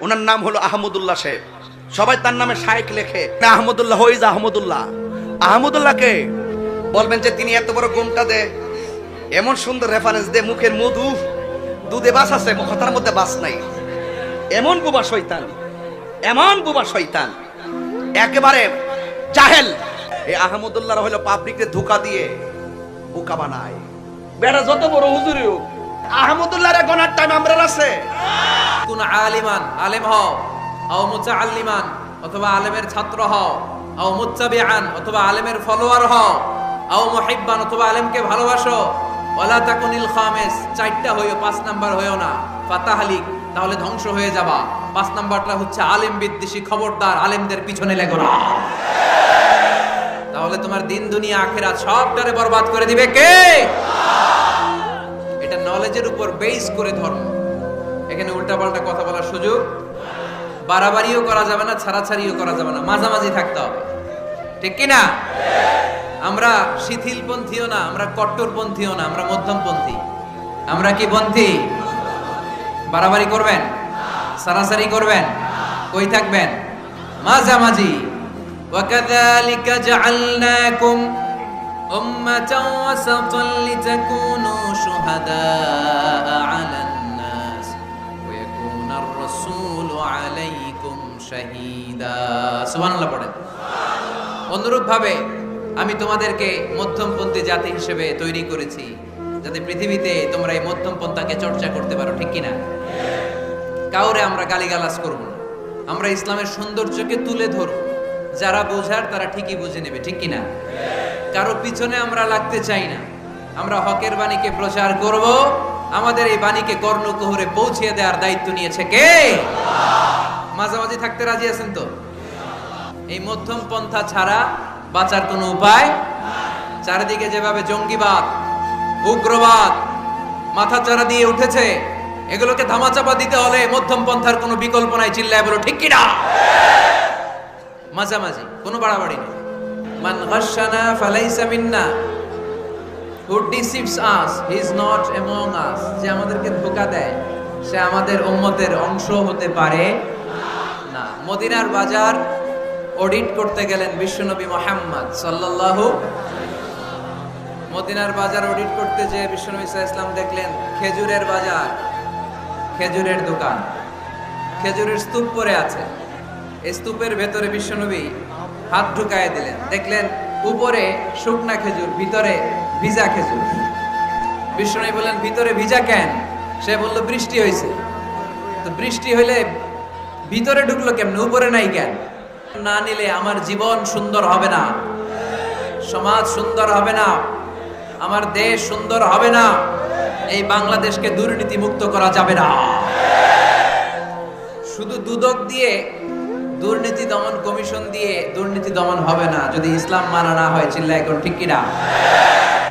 ওনার নাম হলো আহমদুল্লাহ সাহেব। সবাই তার নামে শায়েক লেখে। আহমদুল্লাহ, হইজ আহমদুল্লাহ। আহমদুল্লাহকে বলবেন যে তিনি এত বড় গুমটা দে, এমন সুন্দর রেফারেন্স দে, মুখের মধু, দুধে বাস আছে, কথার মধ্যে বাস নাই। এমন বুবা শয়তান, এমন বুবা শয়তান। একেবারে জাহেল। এই আহমদুল্লাহ হলো পাবলিককে ধোকা দিয়ে বোকা বানায়। বেড়া যত বড় হুজুরি আহমদুল্লাহর গনার টাইম আমরা আছে। কোন আলিমান, আলেম হও, আও মুতাআল্লিমান, অথবা আলেমের ছাত্র হও, আও মুত্তাবিআন, অথবা আলেমের ফলোয়ার হও, আও মুহিব্বান, অথবা আলেমকে ভালোবাসো। ওয়ালা তাকুনিল খামিস, চারটা হইও, পাঁচ নাম্বার হইও না। ফাতাহালিক, তাহলে ধ্বংস হয়ে যাবা। পাঁচ নাম্বারটা হচ্ছে আলেম বিদ্বেষী খবরদার, আলেমদের পিছনে লেগো না। তাহলে তোমার দিন, দুনিয়া, আখেরাত সবটারে বরবাদ করে দিবে কে? এটা নলেজের উপর বেস করে ধর্ম। এখানে উল্টাপাল্টা কথা বলার সুযোগ বাড়াবাড়িও করা যাবে না ছাড়াছাড়িও করা যাবে না মাঝামাঝি থাকতে হবে ঠিক কি না আমরা শিথিলপন্থীও না আমরা কট্টরপন্থীও না আমরা মধ্যমপন্থী আমরা কি পন্থী বাড়াবাড়ি করবেন সারাসারি করবেন কই থাকবেন মাঝামাঝি وكذلك جعلناكم أمة وسطا لتكونوا شهداء على الناس অনুরূপ ভাবে অনুরূপভাবে আমি তোমাদেরকে মধ্যমপন্থী জাতি হিসেবে তৈরি করেছি, যাতে পৃথিবীতে তোমরা এই মধ্যমপন্থাকে চর্চা করতে পারো, ঠিক কিনা? কাউরে আমরা গালিগালাজ করব না। আমরা ইসলামের সৌন্দর্যকে তুলে ধরব। যারা বোঝার তারা ঠিকই বুঝে নেবে, ঠিক কিনা? কারও পিছনে আমরা লাগতে চাই না। আমরা হকের বাণীকে প্রচার করব। আমাদের এই বাণীকে কর্ণকুহরে পৌঁছে দেওয়ার দায়িত্ব নিয়েছে কে? মাঝামাঝি থাকতে রাজি আছেন তো? এই মধ্যম পন্থা ছাড়া বাঁচার কোনো উপায় চারিদিকে যেভাবে জঙ্গিবাদ, উগ্রবাদ মাথা চারা দিয়ে উঠেছে, এগুলোকে ধামাচাপা দিতে হলে মধ্যম পন্থার কোনো বিকল্প নাই, চিল্লায় বলো, ঠিক কিনা? মাঝামাঝি, কোনো বাড়াবাড়ি নেই। মান গাশানা ফালাইসা মিন্না। Who deceives us, he is not among us. যে আমাদেরকে ধোকা দেয়, সে আমাদের উম্মতের অংশ হতে পারে না। মদিনার বাজার অডিট করতে গেলেন বিশ্বনবী মোহাম্মদ সাল্লাল্লাহু মদিনার বাজার অডিট করতে যে বিশ্বনবী ইসলাম দেখলেন, খেজুরের বাজার, খেজুরের দোকান। খেজুরের স্তূপ পরে আছে। এই স্তূপের ভেতরে বিশ্বনবী হাত ঢুকায় দিলেন। দেখলেন উপরে শুকনা খেজুর, ভিতরে ভিজা খেজুর। বিশ্বনবী বললেন, ভিতরে ভিজা কেন? সে বলল, বৃষ্টি হয়েছে তো বৃষ্টি হইলে ভিতরে ঢুকলো কেমনে? উপরে নাই কেন? না নিলে আমার জীবন সুন্দর হবে না। সমাজ সুন্দর হবে না। আমার দেশ সুন্দর হবে না। এই বাংলাদেশকে দুর্নীতি মুক্ত করা যাবে না। শুধু দুদক দিয়ে দুর্নীতি দমন কমিশন দিয়ে দুর্নীতি দমন হবে না। যদি ইসলাম মানা না হয় চিল্লা এখন ঠিক কিনা?